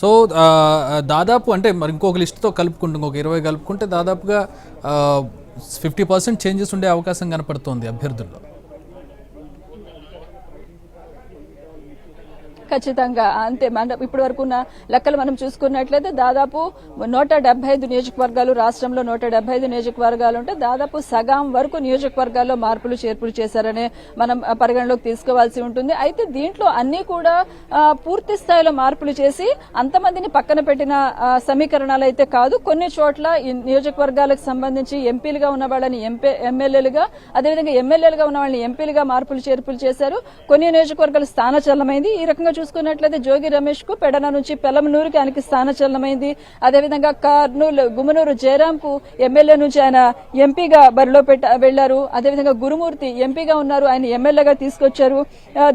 So దాదాపు అంటే మరి ఇంకొక లిస్ట్తో కలుపుకుంటే ఇంకొక ఇరవై కలుపుకుంటే దాదాపుగా ఫిఫ్టీ పర్సెంట్ చేంజెస్ ఉండే అవకాశం కనపడుతోంది అభ్యర్థుల్లో. ఖచ్చితంగా. అంతే మన ఇప్పటి వరకు ఉన్న లెక్కలు మనం చూసుకున్నట్లయితే దాదాపు నూట డెబ్బై ఐదు నియోజకవర్గాలు రాష్ట్రంలో నూట డెబ్బై ఐదు నియోజకవర్గాలు ఉంటే దాదాపు సగం వరకు నియోజకవర్గాల్లో మార్పులు చేర్పులు చేశారనే మనం పరిగణలోకి తీసుకోవాల్సి ఉంటుంది. అయితే దీంట్లో అన్ని కూడా పూర్తి స్థాయిలో మార్పులు చేసి అంతమందిని పక్కన పెట్టిన సమీకరణాలు అయితే కాదు. కొన్ని చోట్ల ఈ నియోజకవర్గాలకు సంబంధించి ఎంపీలుగా ఉన్న వాళ్ళని ఎంపీ ఎమ్మెల్యేలుగా అదేవిధంగా ఎమ్మెల్యేలుగా ఉన్న వాళ్ళని ఎంపీలుగా మార్పులు చేర్పులు చేశారు. కొన్ని నియోజకవర్గాలు స్థానచలమైంది ఈ రకంగా చూసుకున్నట్లయితే జోగి రమేష్కు పెడన నుంచి పెలమనూరుకి ఆయనకి స్థానచలమైంది అదేవిధంగా కర్నూలు గుమ్మనూరు జయరాం కు ఎమ్మెల్యే నుంచి ఆయన ఎంపీగా బరిలో పెట్ట వెళ్ళారు అదేవిధంగా గురుమూర్తి ఎంపీగా ఉన్నారు. ఆయన ఎమ్మెల్యేగా తీసుకొచ్చారు.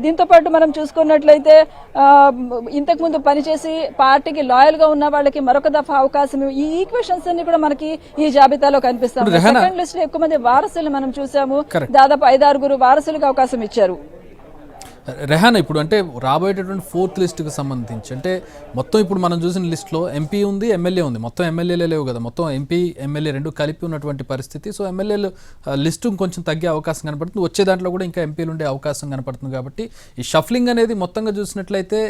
దీంతో పాటు మనం చూసుకున్నట్లయితే ఇంతకు ముందు పనిచేసి పార్టీకి లాయల్గా ఉన్న వాళ్ళకి మరొక దఫా అవకాశం ఈ ఈక్వేషన్స్ అన్ని కూడా మనకి ఈ జాబితాలో కనిపిస్తాం సెకండ్ లిస్ట్లో ఎక్కువ మంది వారసులు మనం చూసాము. దాదాపు ఐదారుగురు వారసులకు అవకాశం ఇచ్చారు. రెహాన్ ఇప్పుడు అంటే రాబోయేటటువంటి ఫోర్త్ లిస్ట్కి సంబంధించి అంటే మొత్తం ఇప్పుడు మనం చూసిన లిస్ట్లో ఎంపీ ఉంది ఎమ్మెల్యే ఉంది. మొత్తం ఎమ్మెల్యేలే లేవు కదా. మొత్తం ఎంపీ ఎమ్మెల్యే రెండు కలిపి ఉన్నటువంటి పరిస్థితి. సో ఎమ్మెల్యేలు లిస్టు కొంచెం తగ్గే అవకాశం కనపడుతుంది. వచ్చే దాంట్లో కూడా ఇంకా ఎంపీలు ఉండే అవకాశం కనపడుతుంది కాబట్టి ఈ షఫ్లింగ్ అనేది మొత్తంగా చూసినట్లయితే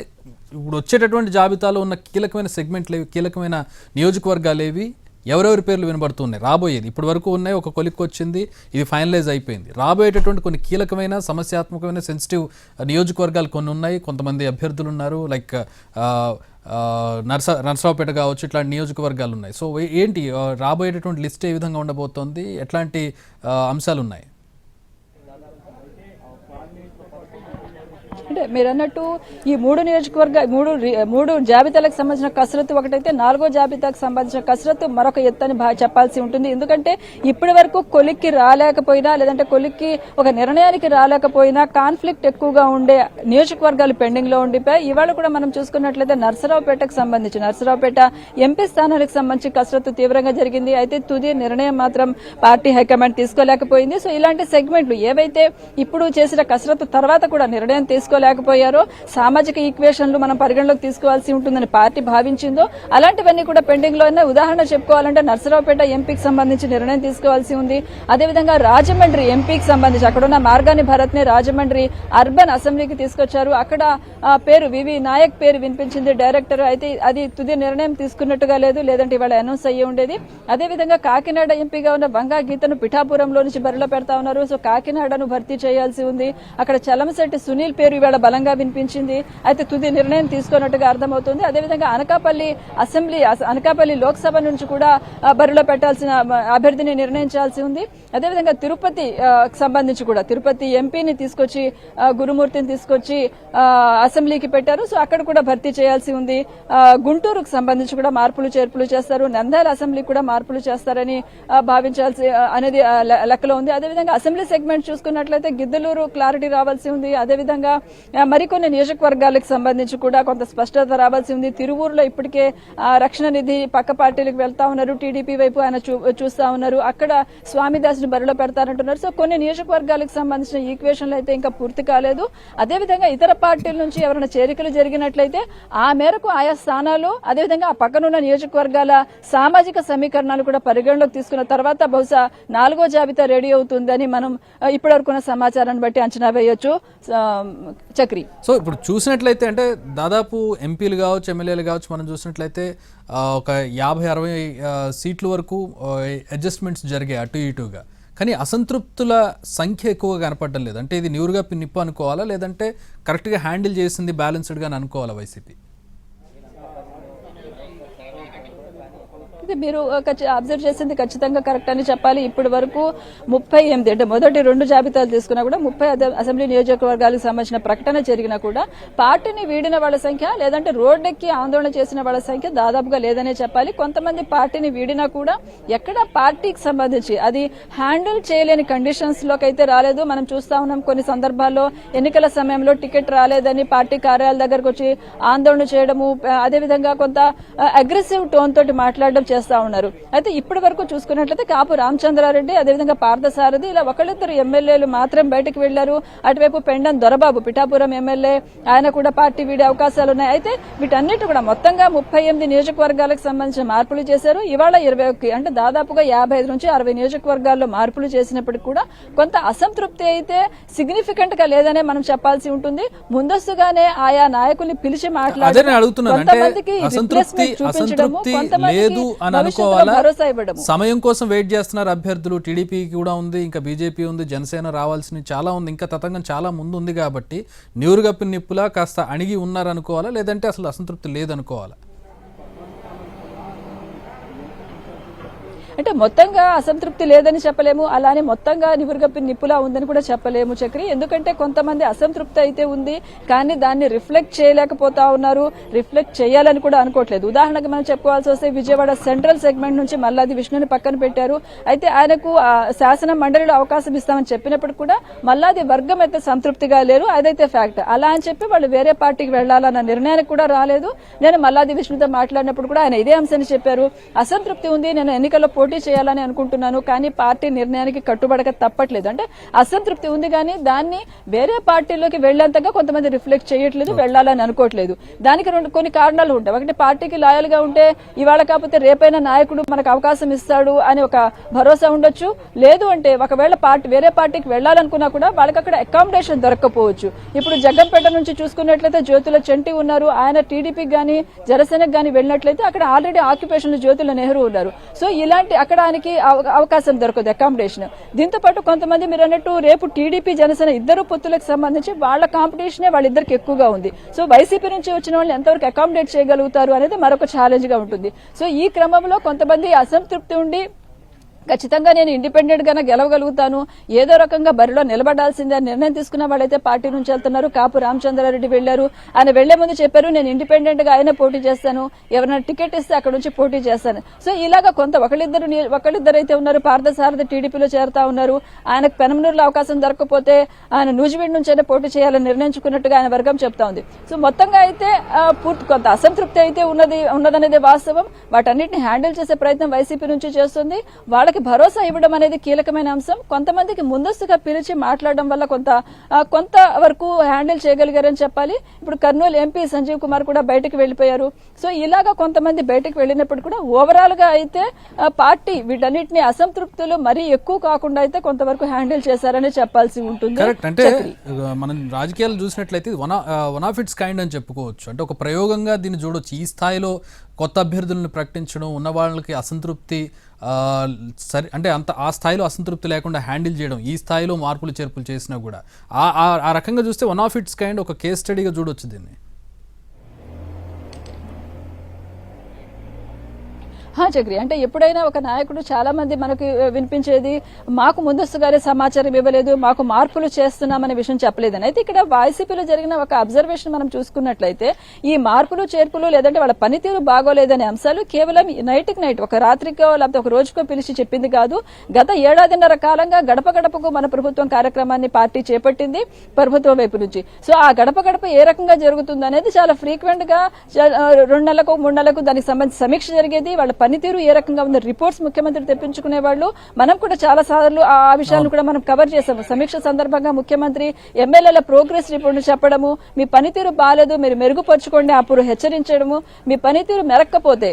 ఇప్పుడు వచ్చేటటువంటి జాబితాలో ఉన్న కీలకమైన సెగ్మెంట్లు ఏవి కీలకమైన నియోజకవర్గాలు ఏవి ఎవరెవరి పేర్లు వినబడుతున్నాయి? రాబోయేది. ఇప్పటి వరకు ఉన్నాయి ఒక కొలిక్ వచ్చింది ఇది ఫైనలైజ్ అయిపోయింది. రాబోయేటటువంటి కొన్ని కీలకమైన సమస్యాత్మకమైన సెన్సిటివ్ నియోజకవర్గాలు కొన్ని ఉన్నాయి. కొంతమంది అభ్యర్థులు ఉన్నారు లైక్ నర్స నర్సరావుపేట కావచ్చు ఇట్లాంటి నియోజకవర్గాలు ఉన్నాయి. సో ఏంటి రాబోయేటటువంటి లిస్ట్ ఏ విధంగా ఉండబోతోంది? ఎట్లాంటి అంశాలు ఉన్నాయి? అంటే మీరు అన్నట్టు ఈ మూడు నియోజకవర్గ మూడు మూడు జాబితాలకు సంబంధించిన కసరత్తు ఒకటైతే నాలుగో జాబితాకు సంబంధించిన కసరత్తు మరొక ఎత్తని చెప్పాల్సి ఉంటుంది. ఎందుకంటే ఇప్పటి వరకు కొలిక్కి రాలేకపోయినా లేదంటే కొలిక్కి ఒక నిర్ణయానికి రాలేకపోయినా కాన్ఫ్లిక్ట్ ఎక్కువగా ఉండే నియోజకవర్గాలు పెండింగ్లో ఉండిపోయి ఇవాళ కూడా మనం చూసుకున్నట్లయితే నర్సరావుపేటకు సంబంధించి నర్సరావుపేట ఎంపీ స్థానానికి సంబంధించి కసరత్తు తీవ్రంగా జరిగింది. అయితే తుది నిర్ణయం మాత్రం పార్టీ హైకమాండ్ తీసుకోలేకపోయింది. సో ఇలాంటి సెగ్మెంట్లు ఏవైతే ఇప్పుడు చేసిన కసరత్తు తర్వాత కూడా నిర్ణయం తీసుకోలేకపోయారో సామాజిక ఈక్వేషన్లు మనం పరిగణలోకి తీసుకోవాల్సి ఉంటుందని పార్టీ భావించిందో అలాంటివన్నీ కూడా పెండింగ్లో ఉన్నాయి ఉదాహరణ చెప్పుకోవాలంటే నర్సరావుపేట ఎంపీకి సంబంధించి నిర్ణయం తీసుకోవాల్సి ఉంది. అదేవిధంగా రాజమండ్రి ఎంపీకి సంబంధించి అక్కడ ఉన్న మార్గాని భరత్ని రాజమండ్రి అర్బన్ అసెంబ్లీకి తీసుకొచ్చారు. అక్కడ ఆ, పేరు వివి నాయక్ పేరు వినిపించింది డైరెక్టర్. అయితే అది తుది నిర్ణయం తీసుకున్నట్టుగా లేదు లేదంటే ఇవాళ అనౌన్స్ అయ్యి ఉండేది. అదేవిధంగా కాకినాడ ఎంపీగా ఉన్న వంగా గీతను పిఠాపురంలో నుంచి బరిలో పెడతా ఉన్నారు. సో కాకినాడను భర్తీ చేయాల్సి ఉంది. అక్కడ చలమశెట్టి సునీల్ పేరు ఇవాళ బలంగా వినిపించింది. అయితే తుది నిర్ణయం తీసుకున్నట్టుగా అర్థమవుతుంది. అదేవిధంగా అనకాపల్లి అసెంబ్లీ అనకాపల్లి లోక్సభ నుంచి కూడా బరిలో పెట్టాల్సిన అభ్యర్థిని నిర్ణయించాల్సి ఉంది. అదేవిధంగా తిరుపతి సంబంధించి కూడా తిరుపతి ఎంపీని తీసుకొచ్చి గురుమూర్తిని తీసుకొచ్చి అసెంబ్లీకి పెట్టారు. సో అక్కడ కూడా భర్తీ చేయాల్సి ఉంది. గుంటూరుకు సంబంధించి కూడా మార్పులు చేర్పులు చేస్తారు. నంద్యాల అసెంబ్లీకి కూడా మార్పులు చేస్తారని భావించాల్సి అనేది లెక్కలో ఉంది. అదేవిధంగా అసెంబ్లీ సెగ్మెంట్ చూసుకున్నట్లయితే గిద్దలూరు క్లారిటీ రావాల్సి ఉంది. అదేవిధంగా మరికొన్ని నియోజకవర్గాలకు సంబంధించి కూడా కొంత స్పష్టత రావాల్సి ఉంది. తిరువూరులో ఇప్పటికే ఆ, రక్షణ నిధి పక్క పార్టీలకు వెళ్తా ఉన్నారు. టీడీపీ వైపు ఆయన చూ- చూస్తా ఉన్నారు. అక్కడ స్వామిదాసుని బరిలో పెడతారంటున్నారు. సో కొన్ని నియోజకవర్గాలకు సంబంధించిన ఈక్వేషన్లు అయితే ఇంకా పూర్తి కాలేదు. అదేవిధంగా ఇతర పార్టీల నుంచి ఎవరైనా చేరికలు జరిగినట్లయితే ఆ మేరకు ఆయా స్థానాలు అదేవిధంగా ఆ పక్కనున్న నియోజకవర్గాల సామాజిక సమీకరణాలు కూడా పరిగణలోకి తీసుకున్న తర్వాత బహుశా నాలుగో జాబితా రెడీ అవుతుందని మనం ఇప్పటివరకున్న ఇప్పటివరకు ఉన్న సమాచారాన్ని బట్టి అంచనా వేయొచ్చు. చక్రి. సో ఇప్పుడు చూసినట్లయితే అంటే దాదాపు ఎంపీలు కావచ్చు ఎమ్మెల్యేలు కావచ్చు మనం చూసినట్లయితే ఒక యాభై అరవై సీట్ల వరకు అడ్జస్ట్మెంట్స్ జరిగాయి అటు ఇటుగా. కానీ అసంతృప్తుల సంఖ్య ఎక్కువగా కనపడడం లేదు. అంటే ఇది న్యూరుగా నిప్పు అనుకోవాలా? లేదంటే కరెక్ట్గా హ్యాండిల్ చేసింది బ్యాలెన్స్డ్గా అనుకోవాలా వైసీపీ? ఇది మీరు అబ్జర్వ్ చేసింది ఖచ్చితంగా కరెక్ట్ అని చెప్పాలి. ఇప్పటి వరకు ముప్పై ఎనిమిది అంటే మొదటి రెండు జాబితాలు తీసుకున్నా కూడా ముప్పై అదే- అసెంబ్లీ నియోజకవర్గాలకు సంబంధించిన ప్రకటన జరిగినా కూడా పార్టీని వీడిన వాళ్ళ సంఖ్య లేదంటే రోడ్డెక్కి ఆందోళన చేసిన వాళ్ళ సంఖ్య దాదాపుగా లేదనే చెప్పాలి. కొంతమంది పార్టీని వీడినా కూడా ఎక్కడ పార్టీకి సంబంధించి అది హ్యాండిల్ చేయలేని కండిషన్స్ లోకైతే అయితే రాలేదు. మనం చూస్తా ఉన్నాం కొన్ని సందర్భాల్లో ఎన్నికల సమయంలో టికెట్ రాలేదని పార్టీ కార్యాలయాల దగ్గరకు వచ్చి ఆందోళన చేయడము అదేవిధంగా కొంత అగ్రెసివ్ టోన్ తోటి మాట్లాడడం చేస్తా ఉన్నారు. అయితే ఇప్పటి వరకు చూసుకున్నట్లయితే కాపు రామచంద్రారెడ్డి అదేవిధంగా పార్థసారథి ఇలా ఒకళ్ళిద్దరు ఎమ్మెల్యేలు మాత్రం బయటకు వెళ్ళారు అటువైపు పెండం దొరబాబు పిఠాపురం ఎమ్మెల్యే ఆయన కూడా పార్టీ వీడే అవకాశాలు ఉన్నాయి అయితే వీటన్నిటి కూడా మొత్తంగా ముప్పై ఎనిమిది నియోజకవర్గాలకు సంబంధించిన మార్పులు చేశారు. ఇవాళ ఇరవై ఒక్క అంటే దాదాపుగా యాభై ఐదు నుంచి అరవై నియోజకవర్గాల్లో మార్పులు చేసినప్పటికీ కూడా కొంత అసంతృప్తి అయితే సిగ్నిఫికెంట్గా లేదనే మనం చెప్పాల్సి ఉంటుంది. ముందస్తుగానే ఆయా నాయకుల్ని పిలిచి అదే మాట్లాడి నేను అడుగుతున్నాను అంటే కొంతమందికి అసంతృప్తి replacement చూపించడము, కొంతమందికి అని అనుకోవాలా? సమయం కోసం వెయిట్ చేస్తున్నారు అభ్యర్థులు. టీడీపీకి కూడా ఉంది ఇంకా బీజేపీ ఉంది జనసేన రావాల్సిన చాలా ఉంది ఇంకా తతంగం చాలా ముందు ఉంది కాబట్టి నిప్పులా కాస్త అణిగి ఉన్నారు అనుకోవాలా లేదంటే అసలు అసంతృప్తి లేదనుకోవాలా? అంటే మొత్తంగా అసంతృప్తి లేదని చెప్పలేము అలానే మొత్తంగా నివురుగప్పి నిప్పులా ఉందని కూడా చెప్పలేము చక్రి. ఎందుకంటే కొంతమంది అసంతృప్తి అయితే ఉంది కానీ దాన్ని రిఫ్లెక్ట్ చేయలేకపోతా ఉన్నారు రిఫ్లెక్ట్ చేయాలని కూడా అనుకోవట్లేదు. ఉదాహరణకు మనం చెప్పుకోవాల్సి వస్తే విజయవాడ సెంట్రల్ సెగ్మెంట్ నుంచి మల్లాది విష్ణుని పక్కన పెట్టారు. అయితే ఆయనకు ఆ శాసన మండలిలో అవకాశం ఇస్తామని చెప్పినప్పుడు కూడా మల్లాది వర్గం అయితే సంతృప్తిగా లేరు అదైతే ఫ్యాక్ట్. అలా అని చెప్పి వాళ్ళు వేరే పార్టీకి వెళ్ళాలన్న నిర్ణయానికి కూడా రాలేదు. నేను మల్లాది విష్ణుతో మాట్లాడినప్పుడు కూడా ఆయన ఇదే అంశాన్ని చెప్పారు. అసంతృప్తి ఉంది నేను ఎన్నికల్లో పోటీ చేయాలని అనుకుంటున్నాను కానీ పార్టీ నిర్ణయానికి కట్టుబడక తప్పట్లేదు. అంటే అసంతృప్తి ఉంది కానీ దాన్ని వేరే పార్టీలోకి వెళ్ళేంతగా కొంతమంది రిఫ్లెక్ట్ చేయట్లేదు వెళ్ళాలని అనుకోవట్లేదు. దానికి రెండు కొన్ని కారణాలు ఉంటాయి. ఒకటి పార్టీకి లాయల్గా ఉంటే ఇవాళ కాకపోతే రేపైనా నాయకుడు మనకు అవకాశం ఇస్తాడు అని ఒక భరోసా ఉండొచ్చు. లేదు అంటే ఒకవేళ పార్టీ వేరే పార్టీకి వెళ్ళాలనుకున్నా కూడా వాళ్ళకి అక్కడ అకామిడేషన్ దొరకకపోవచ్చు. ఇప్పుడు జగ్గంపేట నుంచి చూసుకున్నట్లయితే జ్యోతుల చెంటి ఉన్నారు. ఆయన టీడీపీకి గానీ జనసేనకు గానీ వెళ్ళినట్లయితే అక్కడ ఆల్రెడీ ఆక్యుపేషన్ జ్యోతుల నెహ్రూ ఉన్నారు. సో ఇలాంటి అక్కడ ఆయనకి అవ- అవకాశం దొరకదు అకామిడేషన్ దీంతో పాటు కొంతమంది మీరు అన్నట్టు రేపు టీడీపీ జనసేన ఇద్దరు పొత్తులకు సంబంధించి వాళ్ళ కాంపిటీషనే వాళ్ళిద్దరికి ఎక్కువగా ఉంది. సో వైసీపీ నుంచి వచ్చిన వాళ్ళు ఎంతవరకు అకామిడేట్ చేయగలుగుతారు అనేది మరొక ఛాలెంజ్గా ఉంటుంది. సో ఈ క్రమంలో కొంతమంది అసంతృప్తి ఉండి ఖచ్చితంగా నేను ఇండిపెండెంట్ గానే గెలవగలుగుతాను. ఏదో రకంగా బరిలో నిలబడాల్సిందే అని నిర్ణయం తీసుకున్న వాళ్ళైతే పార్టీ నుంచి వెళ్తున్నారు. కాపు రామచంద్రారెడ్డి వెళ్ళారు ఆయన వెళ్ళే ముందు చెప్పారు నేను ఇండిపెండెంట్గా ఆయన పోటీ చేస్తాను. ఎవరైనా టికెట్ ఇస్తే అక్కడ నుంచి పోటీ చేస్తాను. సో ఇలాగా కొంత ఒకళ్ళిద్దరు ఒకళ్ళిద్దరు అయితే ఉన్నారు పార్థసారథి టీడీపీలో చేరుతా ఉన్నారు. ఆయనకు పెనమనూరులో అవకాశం దొరకకపోతే ఆయన నూజివీడ్ నుంచి అయినా పోటీ చేయాలని నిర్ణయించుకున్నట్టుగా ఆయన వర్గం చెప్తా ఉంది. సో మొత్తంగా అయితే పూర్తి కొంత అసంతృప్తి అయితే ఉన్నది ఉన్నదనేది వాస్తవం. వాటన్నిటిని హ్యాండిల్ చేసే ప్రయత్నం వైసీపీ నుంచి చేస్తుంది. వాళ్ళ వాళ్ళకి భరోసా ఇవ్వడం అనేది కీలకమైన అంశం. కొంతమందికి ముందస్తుగా పిలిచి మాట్లాడడం వల్ల కొంత కొంత వరకు హ్యాండిల్ చేయగలిగారని చెప్పాలి. ఇప్పుడు కర్నూలు ఎంపీ సంజీవ్ కుమార్ కూడా బయటకు వెళ్ళిపోయారు సో ఇలాగా కొంతమంది బయటకు వెళ్ళినప్పుడు కూడా ఓవరాల్గా అయితే పార్టీ వీటన్నిటిని అసంతృప్తులు మరీ ఎక్కువ కాకుండా అయితే కొంతవరకు హ్యాండిల్ చేశారని చెప్పాల్సి ఉంటుంది. కరెక్ట్. అంటే మనం రాజకీయాలు చూసినట్లయితే one one of its kind అని చెప్పుకోవచ్చు. అంటే ఒక ప్రయోగంగా దీన్ని చూడొచ్చు. ఈ స్థాయిలో కొత్త అభ్యర్థులను ప్రకటించడం ఉన్న వాళ్ళకి అసంతృప్తి సరి అంటే అంత ఆ స్థాయిలో అసంతృప్తి లేకుండా హ్యాండిల్ చేయడం ఈ స్థాయిలో మార్పులు చేర్పులు చేసినా కూడా. ఆ ఆ- రకంగా చూస్తే వన్ ఆఫ్ ఇట్స్ కైండ్ ఒక కేస్ స్టడీగా చూడొచ్చు దీన్ని. చక్రి అంటే ఎప్పుడైనా ఒక నాయకుడు చాలా మంది మనకి వినిపించేది మాకు ముందస్తుగానే సమాచారం ఇవ్వలేదు మాకు మార్పులు చేస్తున్నామనే విషయం చెప్పలేదని అయితే ఇక్కడ వైసీపీలో జరిగిన ఒక అబ్జర్వేషన్ మనం చూసుకున్నట్లయితే ఈ మార్పులు చేర్పులు లేదంటే వాళ్ళ పనితీరు బాగోలేదనే అంశాలు కేవలం నైట్కి నైట్ ఒక రాత్రికో లేకపోతే ఒక రోజుకో పిలిచి చెప్పింది కాదు. గత ఏడాదిన్నర కాలంగా గడప గడపకు మన ప్రభుత్వం కార్యక్రమాన్ని పార్టీ చేపట్టింది ప్రభుత్వం వైపు నుంచి. సో ఆ గడప గడప ఏ రకంగా జరుగుతుంది అనేది చాలా ఫ్రీక్వెంట్గా రెండు నెలలకు మూడు నెలలకు దానికి సంబంధించి సమీక్ష జరిగేది. వాళ్ళ పనితీరు ఏ రకంగా ఉంది రిపోర్ట్స్ ముఖ్యమంత్రి తెప్పించుకునే వాళ్ళు మనం కూడా చాలా సార్లు ఆ విషయాలను కూడా మనం కవర్ చేసాము. సమీక్ష సందర్భంగా ముఖ్యమంత్రి ఎమ్మెల్యేల ప్రోగ్రెస్ రిపోర్ట్ చెప్పడము మీ పనితీరు బాగాలేదు మీరు మెరుగుపరచుకోండి అప్పుడు హెచ్చరించడము మీ పనితీరు మెరక్కపోతే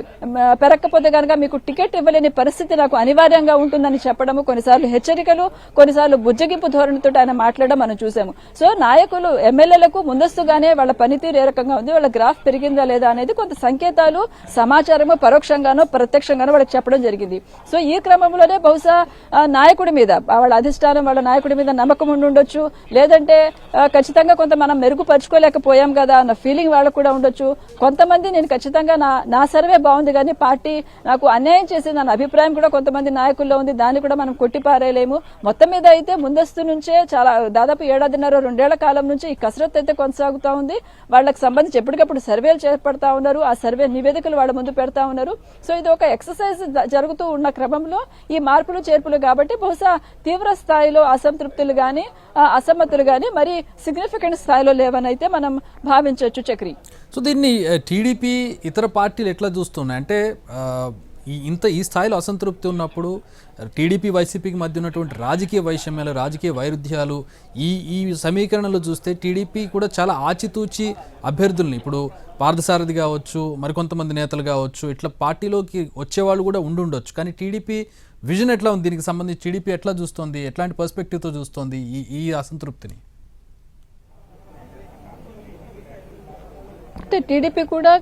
పెరక్కపోతే కనుక మీకు టికెట్ ఇవ్వలేని పరిస్థితి నాకు అనివార్యంగా ఉంటుందని చెప్పడము కొన్నిసార్లు హెచ్చరికలు కొన్నిసార్లు బుజ్జగింపు ధోరణితో ఆయన మాట్లాడడం మనం చూసాము. సో నాయకులు ఎమ్మెల్యేలకు ముందస్తుగానే వాళ్ళ పనితీరు ఏ రకంగా ఉంది వాళ్ళ గ్రాఫ్ పెరిగిందా లేదా అనేది కొంత సంకేతాలు సమాచారము పరోక్షంగానో ప్రత్యక్షంగానే వాళ్ళకి చెప్పడం జరిగింది. సో ఈ క్రమంలోనే బహుశా నాయకుడి మీద వాళ్ళ అధిష్టానం వాళ్ళ నాయకుడి మీద నమ్మకం ఉండి ఉండొచ్చు. లేదంటే ఖచ్చితంగా కొంత మనం మెరుగుపరుచుకోలేకపోయాం కదా అన్న ఫీలింగ్ వాళ్ళకు కూడా ఉండొచ్చు. కొంతమంది నేను ఖచ్చితంగా నా నా సర్వే బాగుంది కానీ పార్టీ నాకు అన్యాయం చేసింది అన్న అభిప్రాయం కూడా కొంతమంది నాయకుల్లో ఉంది. దాన్ని కూడా మనం కొట్టిపారేయలేము. మొత్తం మీద అయితే ముందస్తు నుంచే చాలా దాదాపు ఏడాదిన్నర రెండేళ్ళ కాలం నుంచి ఈ కసరత్తు అయితే కొనసాగుతా ఉంది. వాళ్ళకి సంబంధించి ఎప్పటికప్పుడు సర్వేలు చేపడతా ఉన్నారు. ఆ సర్వే నివేదికలు వాళ్ళ ముందు పెడతా ఉన్నారు. సో ఇది ఒక ఎక్సర్సైజ్ జరుగుతూ ఉన్న క్రమంలో ఈ మార్పులు చేర్పులు కాబట్టి బహుశా తీవ్ర స్థాయిలో అసంతృప్తులు గాని అసమ్మతులు గాని మరి సిగ్నిఫికెంట్ స్థాయిలో లేవనైతే మనం భావించవచ్చు చక్రి. సో దీన్ని టీడీపీ ఇతర పార్టీలు ఎట్లా చూస్తున్నాయి? అంటే ఈ ఇంత ఈ స్థాయిలో అసంతృప్తి ఉన్నప్పుడు టీడీపీ వైసీపీకి మధ్య ఉన్నటువంటి రాజకీయ వైషమ్యాలు రాజకీయ వైరుధ్యాలు ఈ ఈ సమీకరణలు చూస్తే టీడీపీ కూడా చాలా ఆచితూచి అభ్యర్థుల్ని ఇప్పుడు పార్థసారథి కావచ్చు మరికొంతమంది నేతలు కావచ్చు ఇట్లా పార్టీలోకి వచ్చేవాళ్ళు కూడా ఉండి ఉండొచ్చు. కానీ టీడీపీ విజన్ ఎట్లా ఉంది? దీనికి సంబంధించి టీడీపీ ఎట్లా చూస్తోంది? ఎట్లాంటి పర్స్పెక్టివ్తో చూస్తోంది ఈ ఈ అసంతృప్తిని? అంటే టీడీపీ కూడా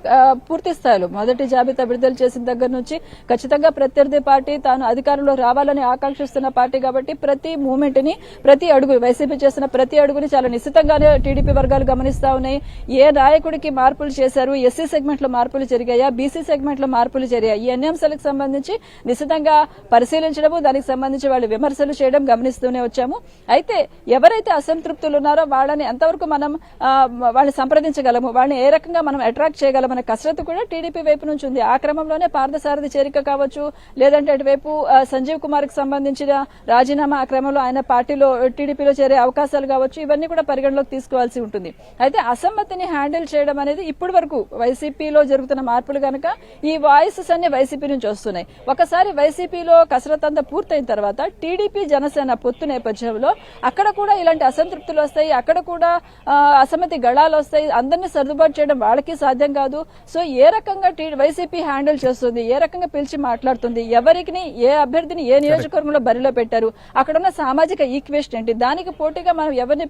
పూర్తి స్థాయిలో మొదటి జాబితా విడుదల చేసిన దగ్గర నుంచి ఖచ్చితంగా ప్రత్యర్థి పార్టీ తాను అధికారంలో రావాలని ఆకాంక్షిస్తున్న పార్టీ కాబట్టి ప్రతి మూమెంట్ని ప్రతి అడుగు వైసీపీ చేసిన ప్రతి అడుగుని చాలా నిశ్చితంగానే టీడీపీ వర్గాలు గమనిస్తా ఉన్నాయి. ఏ నాయకుడికి మార్పులు చేశారు ఎస్సీ సెగ్మెంట్లో మార్పులు జరిగాయా బీసీ సెగ్మెంట్లో మార్పులు జరిగాయి ఈ అన్ని అంశాలకు సంబంధించి నిశ్చితంగా పరిశీలించడము దానికి సంబంధించి వాళ్ళు విమర్శలు చేయడం గమనిస్తూనే వచ్చాము. అయితే ఎవరైతే అసంతృప్తులు ఉన్నారో వాళ్ళని ఎంతవరకు మనం వాళ్ళని సంప్రదించగలము? వాళ్ళని ఏ రకంగా మనం అట్రాక్ట్ చేయగలమనే కసరత్తు కూడా టీడీపీ వైపు నుంచి ఉంది. ఆ క్రమంలోనే పార్థసారథి చేరిక కావచ్చు లేదంటే అటువైపు సంజీవ్ కుమార్కి సంబంధించిన రాజీనామా ఆ క్రమంలో ఆయన పార్టీలో టీడీపీలో చేరే అవకాశాలు కావచ్చు ఇవన్నీ కూడా పరిగణలోకి తీసుకోవాల్సి ఉంటుంది. అయితే అసమ్మతిని హ్యాండిల్ చేయడం అనేది ఇప్పటి వరకు వైసీపీలో జరుగుతున్న మార్పులు కనుక ఈ వాయిసెస్ అన్ని వైసీపీ నుంచి వస్తున్నాయి. ఒకసారి వైసీపీలో కసరత్ అంతా పూర్తయిన తర్వాత టీడీపీ జనసేన పొత్తు నేపథ్యంలో అక్కడ కూడా ఇలాంటి అసంతృప్తులు వస్తాయి అక్కడ కూడా అసమ్మతి గళాలు వస్తాయి అందరినీ సర్దుబాటు చేయడం వాళ్ళకి సాధ్యం కాదు. సో ఏ రకంగా వైసీపీ హ్యాండిల్ చేస్తుంది ఏ రకంగా పిలిచి మాట్లాడుతుంది ఎవరికి ఏ అభ్యర్థిని ఏ నియోజకవర్గంలో బరిలో పెట్టారు అక్కడ ఉన్న సామాజిక ఈక్వేషన్ ఏంటి దానికి పోటీగా మనం ఎవరిని